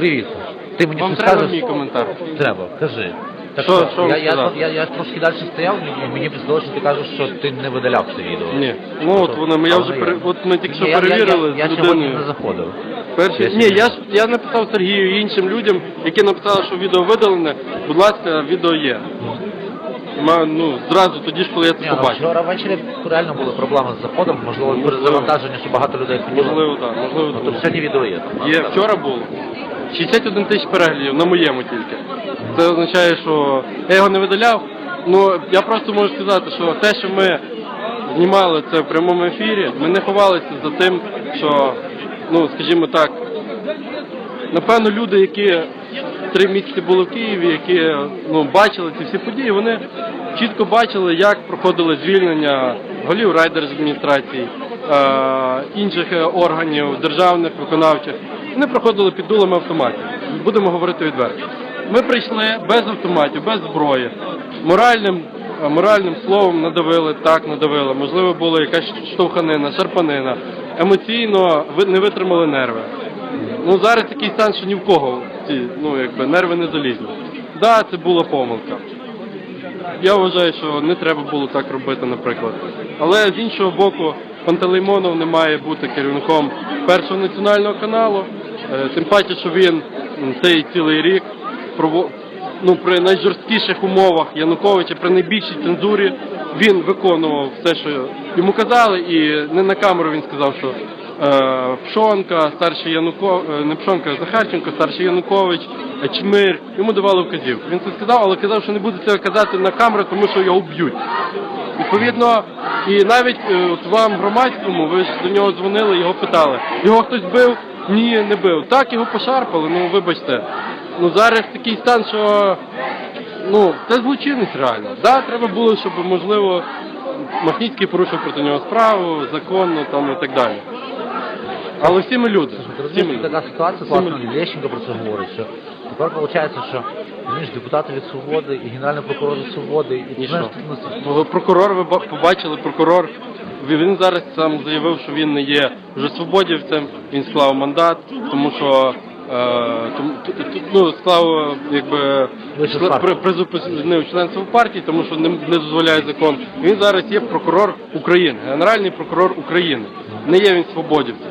Привіт. Ти мені Вам щось треба скажеш? мій коментар? Треба, кажи. Так Що- що вам я, я, сказати? я, я трошки далі стояв, і мені здалося, що ти кажеш, що ти не видаляв це відео. Ні. Ну от воно, я вже пере- от ми тільки що Ні, я- я- перевірили Я, я, з сьогодні людиною. не заходив. Перший, Я ні, я ж я написав Сергію і іншим людям, які написали, що відео видалене. Будь ласка, відео є. Ма- ну зразу тоді ж, коли я Ні, це ну, побачив. вчора ввечері реально були проблеми з заходом, можливо, перезавантаження, що багато людей хотіло. Можливо, так, можливо, Ну, то сьогодні відео є. Є, вчора було. 61 тисяч переглядів на моєму тільки. Це означає, що я його не видаляв. Ну я просто можу сказати, що те, що ми знімали це в прямому ефірі, ми не ховалися за тим, що, ну скажімо так, напевно, люди, які три місяці були в Києві, які ну, бачили ці всі події, вони чітко бачили, як проходили звільнення голів райдержадміністрації, е, інших е, органів, державних, виконавчих. Вони проходили під дулами автоматів. Будемо говорити відверто. Ми прийшли без автоматів, без зброї, моральним, е, моральним словом надавили, так надавили. Можливо, була якась штовханина, шарпанина. Емоційно не витримали нерви. Ну зараз такий стан, що ні в кого ці ну якби нерви не залізли. Да, це була помилка. Я вважаю, що не треба було так робити, наприклад. Але з іншого боку, Пантелеймонов не має бути керівником першого національного каналу. Е, Тим паче, що він цей цілий рік ну, при найжорсткіших умовах Януковича, при найбільшій цензурі, він виконував все, що йому казали, і не на камеру він сказав, що е, Пшонка, старший Янукович, не Пшонка, Захарченко, старший Янукович, е, Чмир, йому давали вказівку. Він це сказав, але казав, що не буде цього казати на камеру, тому що його вб'ють. Відповідно, і навіть е, от вам громадському, ви ж до нього дзвонили, його питали. Його хтось бив? Ні, не бив. Так його пошарпали, ну вибачте. Ну зараз такий стан, що ну це злочинність реально. Да, треба було, щоб можливо Махніцький порушив проти нього справу, законно там і так далі. Але всі ми люди. Всі ми люди. така ситуація, люди. Лещенко про це говорить, що тепер виходить, що між депутати від свободи і генеральний прокурор від свободи, і І що? ну, Прокурор, ви ба- побачили, прокурор. Він зараз сам заявив, що він не є вже свободівцем, він склав мандат, тому що е, ну, склав е, якби призупинив членство партії, тому що не, не дозволяє закон. Він зараз є прокурор України, генеральний прокурор України. Не є він свободівцем.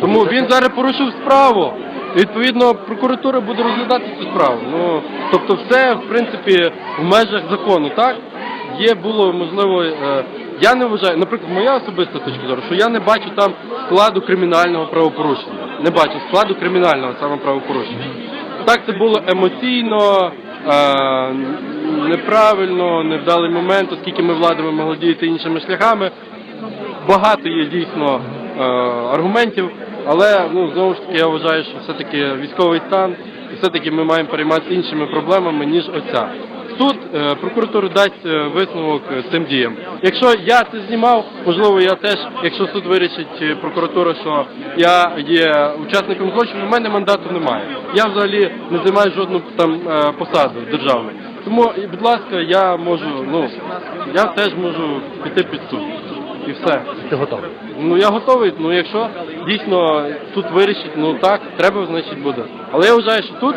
Тому він зараз порушив справу. Відповідно, прокуратура буде розглядати цю справу. Ну тобто, все в принципі в межах закону, так? Є було можливо. Я не вважаю, наприклад, моя особиста точка зору, що я не бачу там складу кримінального правопорушення. Не бачу складу кримінального саме правопорушення. Так це було емоційно, е, неправильно, невдалий момент, оскільки ми владами могли діяти іншими шляхами. Багато є дійсно е, аргументів, але ну знову ж таки я вважаю, що все-таки військовий стан, і все-таки ми маємо перейматися іншими проблемами, ніж оця. Суд е, прокуратура дасть е, висновок е, цим діям. Якщо я це знімав, можливо, я теж, якщо суд вирішить прокуратура, що я є учасником злочину, в мене мандату немає. Я взагалі не займаю жодну там посаду державну. Тому, будь ласка, я можу, ну я теж можу піти під суд. І все. ти готовий. Ну я готовий. Ну якщо дійсно тут вирішить, ну так, треба, значить буде. Але я вважаю, що тут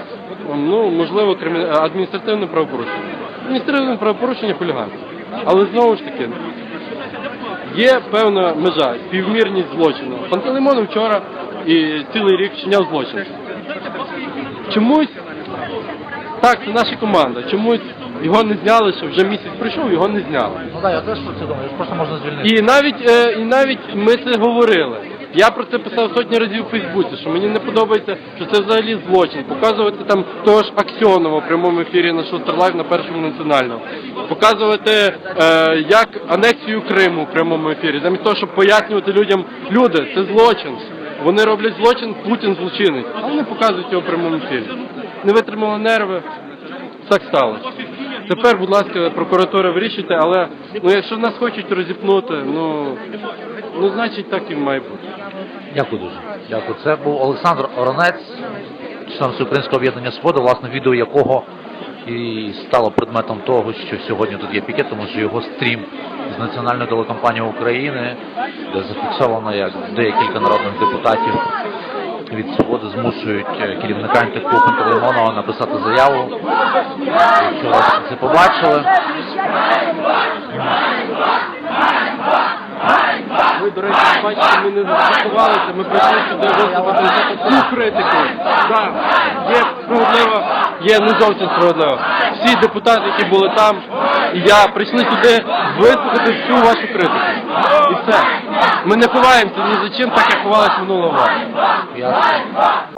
ну можливо адміністративне правопорушення. Адміністративне правопорушення хуліганство. Але знову ж таки, є певна межа, співмірність злочину. Пантелеймон вчора і цілий рік вчиняв злочин. Чомусь так, це наша команда. Чомусь його не зняли, що вже місяць пройшов, його не зняли. Ну так, я теж про це думаю, просто можна звільнити. І навіть е, і навіть ми це говорили. Я про це писав сотні разів у Фейсбуці, що мені не подобається, що це взагалі злочин. Показувати там того ж Аксьонова в прямому ефірі на Шустерлайв на першому національному. Показувати е, як анексію Криму в прямому ефірі, замість того, щоб пояснювати людям, люди, це злочин. Вони роблять злочин, Путін злочинець. А вони показують його в прямому ефірі. Не витримали нерви, так сталося. Тепер, будь ласка, прокуратура вирішуйте, але ну якщо нас хочуть розіпнути, ну ну значить так і має бути. Дякую дуже. Дякую. Це був Олександр Оронець, член Всеукраїнського об'єднання Свобода, власне, відео якого і стало предметом того, що сьогодні тут є пікет, тому що його стрім з Національної телекомпанії України, де зафіксовано як декілька народних депутатів від свободи змушують е, керівника антиклубу Лимонова написати заяву. Вчора це побачили. Ви, до речі, бачите, ми не застосувалися, ми прийшли сюди висловити таку критику. Так, є справедливо, є не зовсім справедливо. Всі депутати, які були там, і я прийшли сюди вислухати всю вашу критику. І все. Ми не ховаємося ні за чим, так як ховалась року. Ясно.